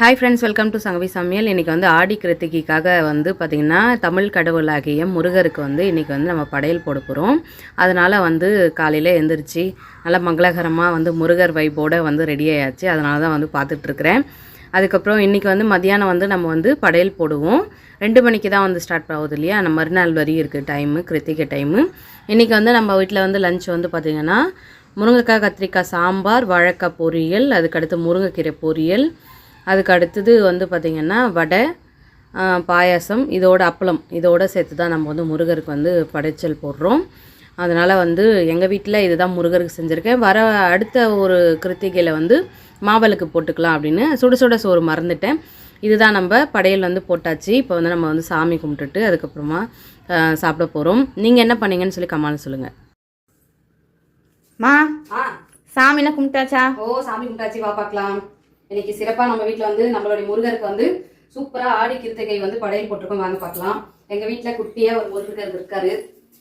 Hi friends welcome to Sangavi சமையல். இன்றைக்கி வந்து ஆடி கிருத்திகைக்காக வந்து பார்த்திங்கன்னா தமிழ் கடவுளாகிய முருகருக்கு வந்து இன்றைக்கி வந்து நம்ம படையல் போட போகிறோம் அதனால் வந்து காலையில் எழுந்திரிச்சு நல்லா மங்களகரமாக வந்து முருகர் வைப்போடு வந்து ரெடி ஆயாச்சு. அதனால தான் வந்து பார்த்துட்ருக்குறேன் அதுக்கப்புறம் இன்றைக்கி வந்து மதியானம் வந்து நம்ம வந்து படையல் போடுவோம். ரெண்டு மணிக்கு தான் வந்து ஸ்டார்ட் ஆகுது இல்லையா? நம்ம மறுநாள் வரையும் இருக்குது டைமு கிருத்திகை டைமு இன்றைக்கி வந்து நம்ம வீட்டில் வந்து லஞ்ச் வந்து பார்த்திங்கன்னா முருங்கைக்காய் கத்திரிக்காய் சாம்பார் வாழைக்காய் பொரியல் அதுக்கடுத்து முருங்கைக்கீரை பொரியல் அதுக்கு அடுத்தது வந்து பார்த்திங்கன்னா வடை பாயாசம் இதோட அப்பளம். இதோட சேர்த்து தான் நம்ம வந்து முருகருக்கு வந்து படைச்சல் போடுறோம். அதனால் வந்து எங்கள் வீட்டில் இதுதான் முருகருக்கு செஞ்சுருக்கேன். வர அடுத்த ஒரு கிருத்திகையில் வந்து மாவலுக்கு போட்டுக்கலாம் அப்படின்னு சுட சுட சோறு மறந்துட்டேன். இதுதான் நம்ம படையல் வந்து போட்டாச்சு. இப்போ வந்து நம்ம வந்து சாமி கும்பிட்டுட்டு அதுக்கப்புறமா சாப்பிட போகிறோம் நீங்கள் என்ன பண்ணீங்கன்னு சொல்லி கமான்னு சொல்லுங்கள் மா ஆ. சாமிலாம் கும்பிட்டாச்சா? ஓ சாமி கும்பிட்டாச்சு. வா பார்க்கலாம் இன்னைக்கு சிறப்பா நம்ம வீட்டில் வந்து நம்மளுடைய முருகருக்கு வந்து சூப்பரா ஆடி கிருத்திகை வந்து படையல் போட்டிருக்கோம். வாங்க பார்க்கலாம். எங்க வீட்டில் குட்டியா ஒரு முருகர் இருக்காரு.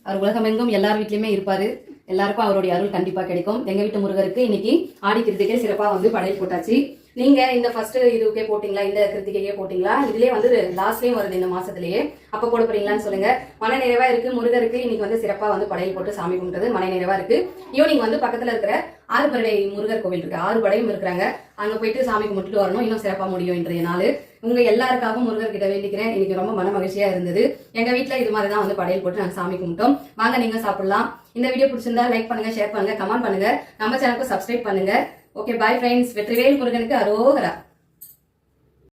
அவர் உலகமெங்கும் எல்லார் வீட்லயுமே இருப்பாரு. எல்லாருக்கும் அவருடைய அருள் கண்டிப்பா கிடைக்கும். எங்க வீட்டு முருகருக்கு இன்னைக்கு ஆடி கிருத்திகை சிறப்பா வந்து படையல் போட்டாச்சு. நீங்க இந்த ஃபர்ஸ்ட் இதுக்கே போட்டீங்களா? இந்த கிருத்திகைக்கே போட்டீங்களா? இதுலயே வந்து லாஸ்ட்லயும் வருது இந்த மாசத்துலயே. அப்ப போட போறீங்களான்னு சொல்லுங்க. மன நிறைவா இருக்கு. முருகருக்கு இன்னைக்கு வந்து சிறப்பா வந்து படையல் போட்டு சாமி கும்பிட்டது மன நிறைவா இருக்கு. ஈவினிங் வந்து பக்கத்துல இருக்கிற ஆறுபடை முருகர் கோவில் இருக்கு. ஆறு படையும் இருக்கிறாங்க. அங்க போயிட்டு சாமி கும்பிட்டுட்டு வரணும். இன்னும் சிறப்பா முடியும் இன்றைய நாள். உங்க எல்லாருக்காகவும் முருகர் கிட்ட வேண்டிக்கிறேன். இன்னைக்கு ரொம்ப மன மகிழ்ச்சியா இருந்தது. எங்க வீட்டுல இது மாதிரி தான் வந்து படையல் போட்டு நாங்க சாமி கும்பிட்டோம். வாங்க நீங்க சாப்பிடலாம். இந்த வீடியோ பிடிச்சிருந்தா லைக் பண்ணுங்க ஷேர் பண்ணுங்க கமெண்ட் பண்ணுங்க. நம்ம சேனலுக்கு சப்ஸ்கிரைப் பண்ணுங்க. ஓகே பாய் ஃப்ரெண்ட்ஸ் வெற்றிவேல் முருகனுக்கு அரோகரா.